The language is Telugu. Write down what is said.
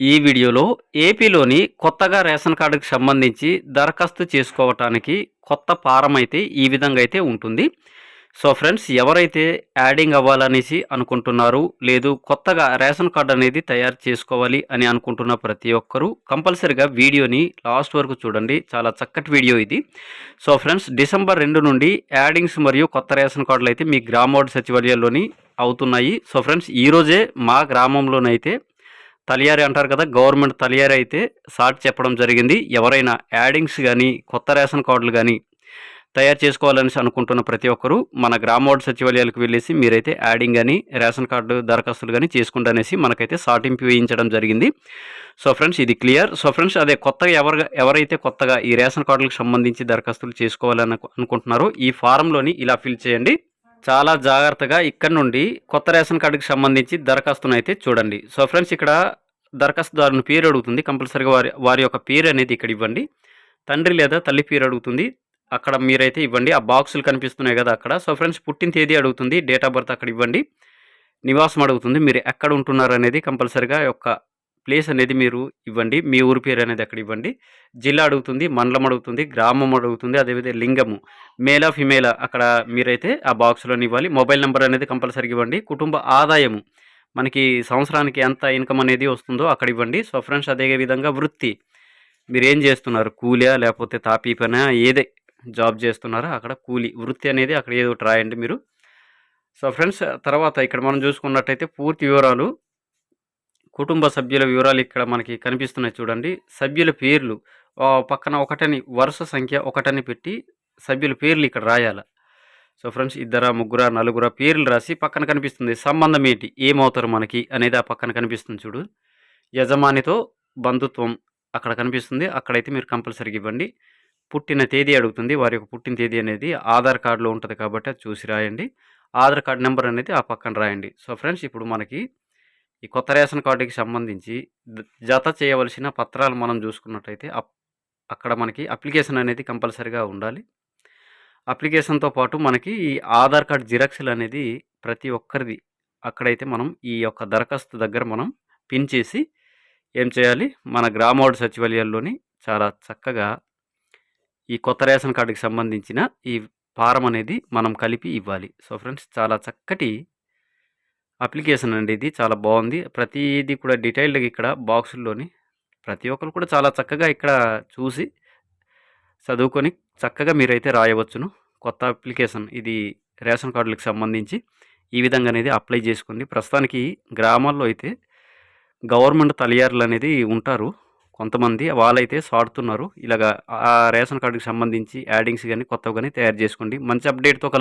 ఈ వీడియోలో ఏపీలోని కొత్తగా రేషన్ కార్డుకు సంబంధించి దరఖాస్తు చేసుకోవటానికి కొత్త ఫారం అయితే ఈ విధంగా అయితే ఉంటుంది. సో ఫ్రెండ్స్ ఎవరైతే యాడింగ్ అవ్వాలనేసి అనుకుంటున్నారు లేదు కొత్తగా రేషన్ కార్డు అనేది తయారు చేసుకోవాలి అని అనుకుంటున్న ప్రతి ఒక్కరూ కంపల్సరిగా వీడియోని లాస్ట్ వరకు చూడండి. చాలా చక్కటి వీడియో ఇది. సో ఫ్రెండ్స్ డిసెంబర్ రెండు నుండి యాడింగ్స్ మరియు కొత్త రేషన్ కార్డులు అయితే మీ గ్రామోడ్ సచివాలయాల్లోని అవుతున్నాయి. సో ఫ్రెండ్స్ ఈరోజే మా గ్రామంలోనైతే తలియారి అంటారు కదా గవర్నమెంట్ తలియారి అయితే సాట్ చెప్పడం జరిగింది. ఎవరైనా యాడింగ్స్ కానీ కొత్త రేషన్ కార్డులు కానీ తయారు చేసుకోవాలని అనుకుంటున్న ప్రతి ఒక్కరూ మన గ్రామవార్డు సచివాలయాలకు వెళ్ళేసి మీరైతే యాడింగ్ కానీ రేషన్ కార్డు దరఖాస్తులు కానీ చేసుకుంటూ అనేసి మనకైతే సాటింపు వేయించడం జరిగింది. సో ఫ్రెండ్స్ ఇది క్లియర్. సో ఫ్రెండ్స్ అదే కొత్తగా ఎవరు ఎవరైతే కొత్తగా ఈ రేషన్ కార్డులకు సంబంధించి దరఖాస్తులు చేసుకోవాలని అనుకుంటున్నారో ఈ ఫారంలోని ఇలా ఫిల్ చేయండి. చాలా జాగ్రత్తగా ఇక్కడ నుండి కొత్త రేషన్ కార్డుకి సంబంధించి దరఖాస్తును అయితే చూడండి. సో ఫ్రెండ్స్ ఇక్కడ దరఖాస్తుదారుని పేరు అడుగుతుంది. కంపల్సరీగా వారి వారి యొక్క పేరు అనేది ఇక్కడ ఇవ్వండి. తండ్రి లేదా తల్లి పేరు అడుగుతుంది. అక్కడ మీరైతే ఇవ్వండి. ఆ బాక్సులు కనిపిస్తున్నాయి కదా అక్కడ. సో ఫ్రెండ్స్ పుట్టిన తేదీ అడుగుతుంది. డేట్ ఆఫ్ బర్త్ అక్కడ ఇవ్వండి. నివాసం అడుగుతుంది. మీరు ఎక్కడ ఉంటున్నారు అనేది కంపల్సరీగా యొక్క ప్లేస్ అనేది మీరు ఇవ్వండి. మీ ఊరి పేరు అనేది అక్కడ ఇవ్వండి. జిల్లా అడుగుతుంది మండలం అడుగుతుంది గ్రామం అడుగుతుంది అదేవిధంగా లింగము. మేలా ఫిమేలా అక్కడ మీరైతే ఆ బాక్స్లో ఇవ్వాలి. మొబైల్ నెంబర్ అనేది కంపల్సరీగా ఇవ్వండి. కుటుంబ ఆదాయము. మనకి సంవత్సరానికి ఎంత ఇన్కమ్ అనేది వస్తుందో అక్కడ ఇవ్వండి. సో ఫ్రెండ్స్ అదే విధంగా వృత్తి. మీరు ఏం చేస్తున్నారు కూలియా లేకపోతే తాపీ పనా? ఏదే జాబ్ చేస్తున్నారో? అక్కడ కూలి. వృత్తి అనేది అక్కడ ఏదో ఒకటి రాయండి మీరు. సో ఫ్రెండ్స్ తర్వాత ఇక్కడ మనం చూసుకున్నట్టయితే పూర్తి వివరాలు కుటుంబ సభ్యుల వివరాలు ఇక్కడ మనకి కనిపిస్తున్నాయి చూడండి. సభ్యుల పేర్లు. పక్కన ఒకటని వరుస సంఖ్య ఒకటని పెట్టి సభ్యుల పేర్లు ఇక్కడ రాయాల. సో ఫ్రెండ్స్ ఇద్దరా ముగ్గుర నలుగురా పేర్లు రాసి పక్కన కనిపిస్తుంది. సంబంధం ఏంటి? ఏమవుతారు మనకి అనేది ఆ పక్కన కనిపిస్తుంది చూడు. యజమానితో బంధుత్వం అక్కడ కనిపిస్తుంది. అక్కడైతే మీరు కంపల్సరీగా ఇవ్వండి. పుట్టిన తేదీ అడుగుతుంది. వారి యొక్క పుట్టిన తేదీ అనేది ఆధార్ కార్డులో ఉంటుంది కాబట్టి అది చూసి రాయండి. ఆధార్ కార్డు నెంబర్ అనేది ఆ పక్కన రాయండి. సో ఫ్రెండ్స్ ఇప్పుడు మనకి ఈ కొత్త రేషన్ కార్డుకి సంబంధించి జత చేయవలసిన పత్రాలు మనం చూసుకున్నట్టయితే అప్- అక్కడ మనకి అప్లికేషన్ అనేది కంపల్సరీగా ఉండాలి. అప్లికేషన్తో పాటు మనకి ఈ ఆధార్ కార్డ్ జిరాక్స్లు అనేది ప్రతి ఒక్కరిది అక్కడైతే మనం ఈ యొక్క దరఖాస్తు దగ్గర మనం పిన్ చేసి ఏం చేయాలి? మన గ్రామోడ్ సచివాలయాల్లోని చాలా చక్కగా ఈ కొత్త రేషన్ కార్డుకి సంబంధించిన ఈ ఫారం అనేది మనం కలిపి ఇవ్వాలి. సో ఫ్రెండ్స్ చాలా చక్కటి అప్లికేషన్ అండి ఇది చాలా బాగుంది. ప్రతిదీ కూడా డీటెయిల్డ్గా ఇక్కడ బాక్సుల్లోని ప్రతి ఒక్కరు కూడా చాలా చక్కగా ఇక్కడ చూసి చదువుకొని చక్కగా మీరైతే రాయవచ్చును. కొత్త అప్లికేషన్ ఇది రేషన్ కార్డులకు సంబంధించి ఈ విధంగా అనేది అప్లై చేసుకోండి ప్రస్తుతానికి గ్రామాల్లో అయితే గవర్నమెంట్ తలియారులు అనేది ఉంటారు. కొంతమంది వాళ్ళైతే సాడుతున్నారు. ఇలాగా ఆ రేషన్ కార్డుకి సంబంధించి యాడింగ్స్ కానీ కొత్తవి కానీ తయారు చేసుకోండి. మంచి అప్డేట్తో